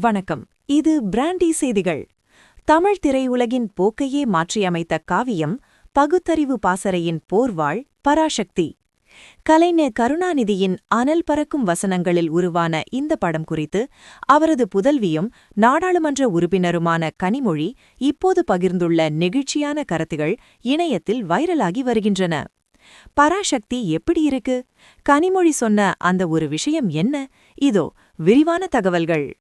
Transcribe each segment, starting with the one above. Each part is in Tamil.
வணக்கம். இது பிராண்டி செய்திகள். தமிழ் திரையுலகின் போக்கையே மாற்றியமைத்த காவியம் பகுத்தறிவு பாசறையின் போர்வாள் பராசக்தி. கலைஞர் கருணாநிதியின் அனல் பறக்கும் வசனங்களில் உருவான இந்த படம் குறித்து அவரது புதல்வியும் நாடாளுமன்ற உறுப்பினருமான கனிமொழி இப்போது பகிர்ந்துள்ள நெகிழ்ச்சியான கருத்துகள் இணையத்தில் வைரலாகி வருகின்றன. பராசக்தி எப்படி இருக்கு? கனிமொழி சொன்ன அந்த ஒரு விஷயம் என்ன? இதோ விரிவான தகவல்கள்.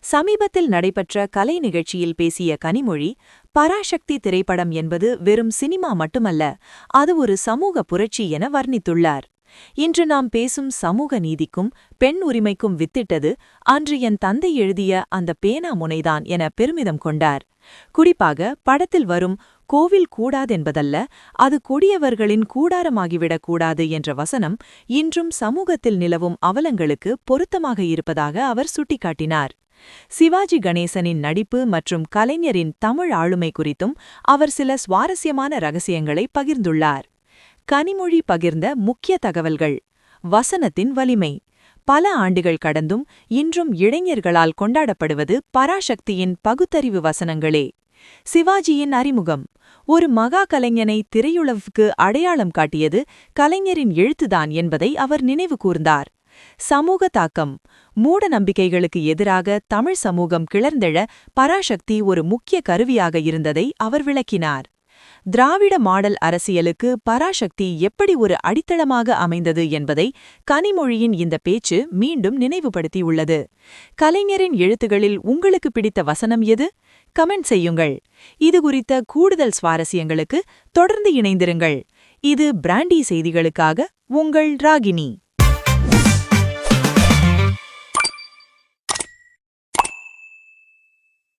சமீபத்தில் நடைபெற்ற கலை நிகழ்ச்சியில் பேசிய கனிமொழி பராசக்தி திரைப்படம் என்பது வெறும் சினிமா மட்டுமல்ல அது ஒரு சமூக புரட்சி என வர்ணித்துள்ளார். இன்று நாம் பேசும் சமூக நீதிக்கும் பெண் உரிமைக்கும் வித்திட்டது அன்று என் தந்தை எழுதிய அந்த பேனா முனைதான் என பெருமிதம் கொண்டார். குறிப்பாக படத்தில் வரும் கோவில் கூடாதென்பதல்ல அது கொடியவர்களின் கூடாரமாகிவிடக் கூடாது என்ற வசனம் இன்றும் சமூகத்தில் நிலவும் அவலங்களுக்கு பொருத்தமாக இருப்பதாக அவர் சுட்டிக்காட்டினார். சிவாஜி கணேசனின் நடிப்பு மற்றும் கலைஞரின் தமிழ் ஆளுமை குறித்தும் அவர் சில சுவாரஸ்யமான ரகசியங்களை பகிர்ந்துள்ளார். கனிமொழி பகிர்ந்த முக்கிய தகவல்கள். வசனத்தின் வலிமை. பல ஆண்டுகள் கடந்தும் இன்றும் இளைஞர்களால் கொண்டாடப்படுவது பராசக்தியின் பகுத்தறிவு வசனங்களே. சிவாஜியின் அறிமுகம். ஒரு மகா கலைஞனை திரையுளவுக்கு அடையாளம் காட்டியது கலைஞரின் எழுத்துதான் என்பதை அவர் நினைவு கூர்ந்தார். சமூக தாக்கம். மூட நம்பிக்கைகளுக்கு எதிராக தமிழ் சமூகம் கிளர்ந்தெழ பராசக்தி ஒரு முக்கிய கருவியாக இருந்ததை அவர் விளக்கினார். திராவிட மாடல் அரசியலுக்கு பராசக்தி எப்படி ஒரு அடித்தளமாக அமைந்தது என்பதை கனிமொழியின் இந்த பேச்சு மீண்டும் நினைவுபடுத்தியுள்ளது. கலைஞரின் எழுத்துகளில் உங்களுக்கு பிடித்த வசனம் எது? கமெண்ட் செய்யுங்கள். இது குறித்த கூடுதல் சுவாரஸ்யங்களுக்கு தொடர்ந்து இணைந்திருங்கள். இது பிராண்டி செய்திகளுக்காக உங்கள் ராகினி.